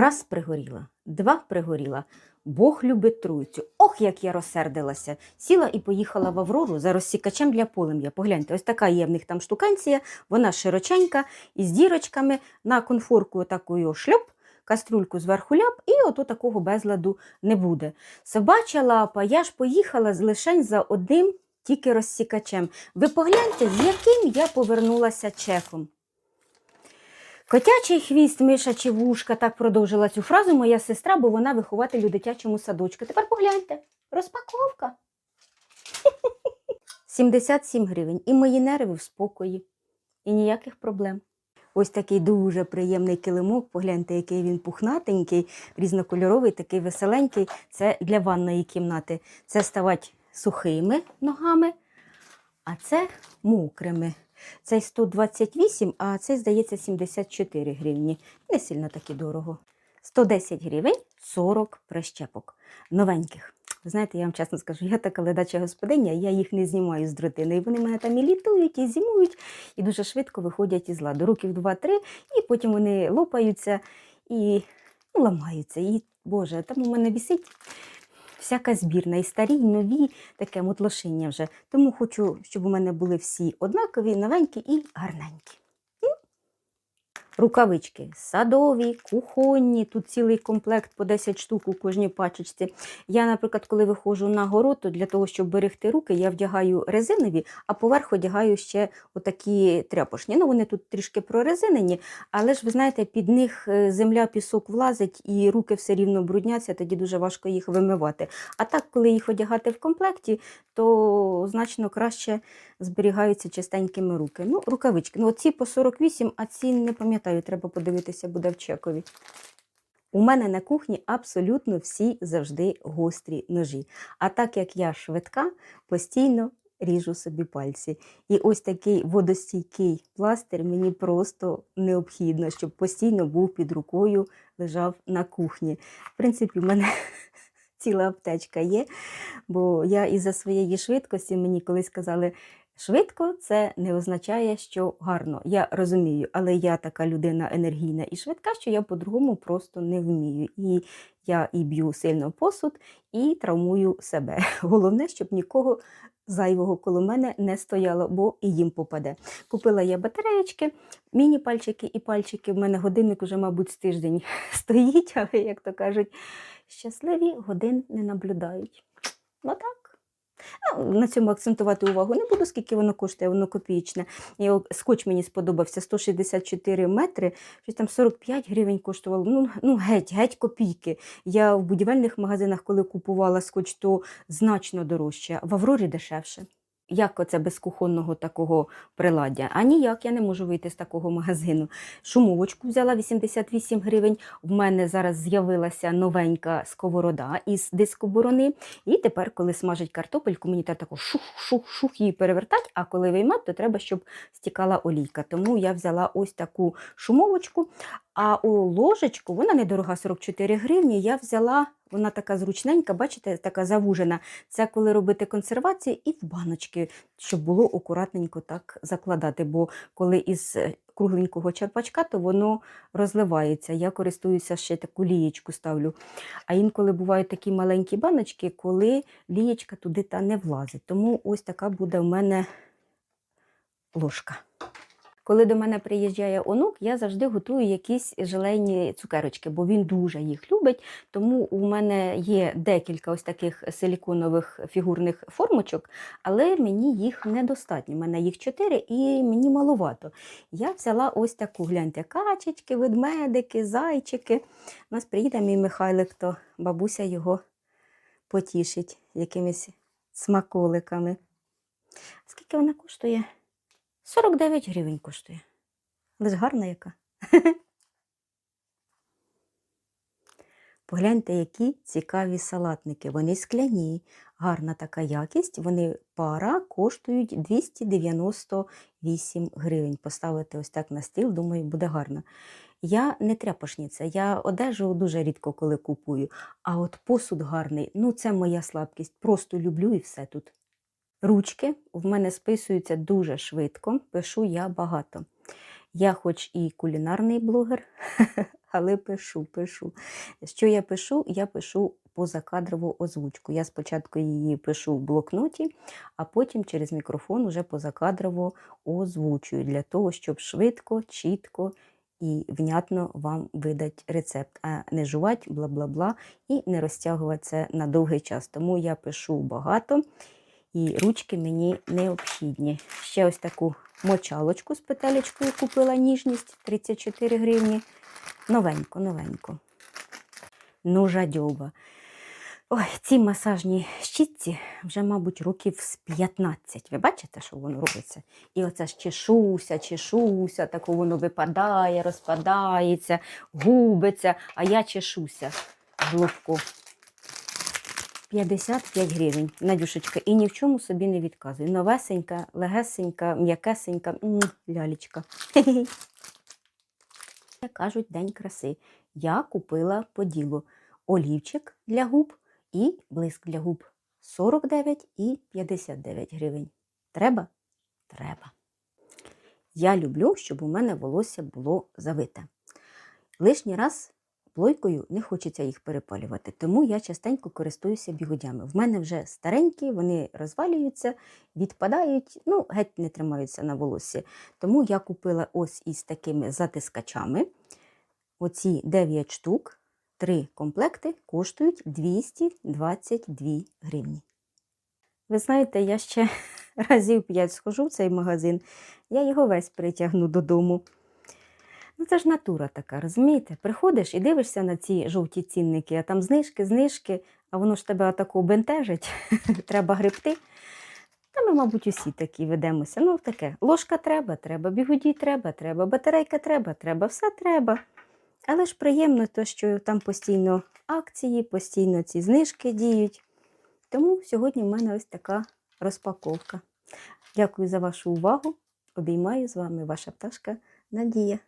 Раз пригоріла, два пригоріла. Бог любить труйцю. Ох, як я розсердилася. Сіла і поїхала в Аврору за розсікачем для полум'я. Погляньте, ось така є в них там штуканція, вона широченька, із дірочками, на конфорку такою шльоп, кастрюльку зверху ляп, і ото такого безладу не буде. Собача лапа, я ж поїхала лишень за одним тільки розсікачем. Ви погляньте, з яким я повернулася чеком. Котячий хвіст, мишачі вушка, так продовжила цю фразу моя сестра, бо вона вихователь у дитячому садочку. Тепер погляньте, розпаковка. 77 гривень. І мої нерви в спокої. І ніяких проблем. Ось такий дуже приємний килимок. Погляньте, який він пухнатенький, різнокольоровий, такий веселенький. Це для ванної кімнати. Це ставать сухими ногами, а це мокрими. Цей 128, а цей, здається, 74 гривні. Не сильно так і дорого. 110 гривень 40 прищепок. Новеньких. Ви знаєте, я вам чесно скажу, я така ледача господиня, я їх не знімаю з дротини. І вони мене там і літують, і зимують, і дуже швидко виходять із ладу. Років 2-3, і потім вони лопаються і ну, ламаються. І, Боже, там у мене вісить всяка збірна, і старі, і нові, таке мотлошиння вже. Тому хочу, щоб у мене були всі однакові, новенькі і гарненькі. Рукавички садові, кухонні, тут цілий комплект по 10 штук у кожній пачечці. Я, наприклад, коли виходжу на город, то для того, щоб берегти руки, я вдягаю резинові, а поверх одягаю ще отакі тряпошні. Ну, вони тут трішки прорезинені, але ж ви знаєте, під них е, земля, пісок влазить і руки все рівно брудняться, тоді дуже важко їх вимивати. А так, коли їх одягати в комплекті, то значно краще зберігаються чистенькими руки. Ну, рукавички. Ну, ці по 48, а ці не пам'ятаю, треба подивитися, буде в чекові. У мене на кухні абсолютно всі завжди гострі ножі. А так як я швидка, постійно ріжу собі пальці. І ось такий водостійкий пластир мені просто необхідно, щоб постійно був під рукою, лежав на кухні. В принципі, в мене ціла аптечка є, бо я із-за своєї швидкості мені колись казали. Швидко це не означає, що гарно. Я розумію, але я така людина енергійна і швидка, що я по-другому просто не вмію. І я і б'ю сильно посуд, і травмую себе. Головне, щоб нікого зайвого коло мене не стояло, бо і їм попаде. Купила я батареєчки, міні-пальчики і пальчики. В мене годинник уже, мабуть, з тиждень стоїть, але, як то кажуть, щасливі годин не наблюдають. Ну так. Ну, на цьому акцентувати увагу не буду, скільки воно коштує, воно копійчне. І скотч мені сподобався 164 метри, щось там 45 гривень коштувало. Ну, ну геть, геть копійки. Я в будівельних магазинах, коли купувала скотч, то значно дорожче, в Аврорі дешевше. Як оце без кухонного такого приладдя? А ніяк я не можу вийти з такого магазину. Шумовочку взяла 88 гривень. В мене зараз з'явилася новенька сковорода із дискоборони. І тепер, коли смажить картопельку, мені треба шух-шух-шух її перевертати, а коли виймати, то треба, щоб стікала олійка. Тому я взяла ось таку шумовочку. А у ложечку, вона недорога 44 гривні, я взяла, вона така зручненька, бачите, така завужена. Це коли робити консервації і в баночки, щоб було акуратненько так закладати. Бо коли із е, кругленького черпачка, то воно розливається. Я користуюся ще таку лієчку ставлю. А інколи бувають такі маленькі баночки, коли лієчка туди та не влазить. Тому ось така буде в мене ложка. Коли до мене приїжджає онук, я завжди готую якісь желейні цукерочки, бо він дуже їх любить. Тому у мене є декілька ось таких силіконових фігурних формочок, але мені їх недостатньо. У мене їх чотири і мені маловато. Я взяла ось таку, гляньте, качечки, ведмедики, зайчики. У нас приїде мій Михайлик, то бабуся його потішить якимись смаколиками. Скільки вона коштує? 49 гривень коштує. Але ж гарна яка. Погляньте, які цікаві салатники. Вони скляні, гарна така якість. Вони пара коштують 298 гривень. Поставити ось так на стіл, думаю, буде гарно. Я не тряпошниця, я одежу дуже рідко коли купую. А от посуд гарний, ну це моя слабкість. Просто люблю і все тут. Ручки в мене списуються дуже швидко, пишу я багато. Я хоч і кулінарний блогер, але пишу, пишу. Що я пишу? Я пишу позакадрову озвучку. Я спочатку її пишу в блокноті, а потім через мікрофон уже позакадрово озвучую для того, щоб швидко, чітко і внятно вам видати рецепт, а не жувати бла-бла-бла і не розтягувати це на довгий час. Тому я пишу багато і ручки мені необхідні. Ще ось таку мочалочку з петелечкою купила ніжність 34 гривні. Новенько, новенько. Ну, жадьоба. Ой, ці масажні щітці вже, мабуть, років з 15. Ви бачите, що воно робиться? І оце ж чешуся, чешуся, тако воно випадає, розпадається, губиться, а я чешуся глибко. 55 гривень, Надюшечка, і ні в чому собі не відказую. Новесенька, легесенька, м'якесенька, лялечка. Кажуть, день краси. Я купила по ділу олівчик для губ і блиск для губ 49 і 59 гривень. Треба? Треба. Я люблю, щоб у мене волосся було завите. Лишній раз плойкою не хочеться їх перепалювати, тому я частенько користуюся бігудями. В мене вже старенькі, вони розвалюються, відпадають, ну, геть не тримаються на волоссі. Тому я купила ось із такими затискачами. Оці 9 штук, 3 комплекти коштують 222 гривні. Ви знаєте, я ще разів 5 схожу в цей магазин, я його весь притягну додому. Ну, це ж натура така, розумієте? Приходиш і дивишся на ці жовті цінники, а там знижки, знижки, а воно ж тебе отако бентежить, треба гребти. Та ми, мабуть, усі такі ведемося. Ну, таке, ложка треба, треба, бігуді треба, треба, батарейка треба, треба, все треба. Але ж приємно, то, що там постійно акції, постійно ці знижки діють. Тому сьогодні в мене ось така розпаковка. Дякую за вашу увагу. Обіймаю з вами ваша пташка Надія.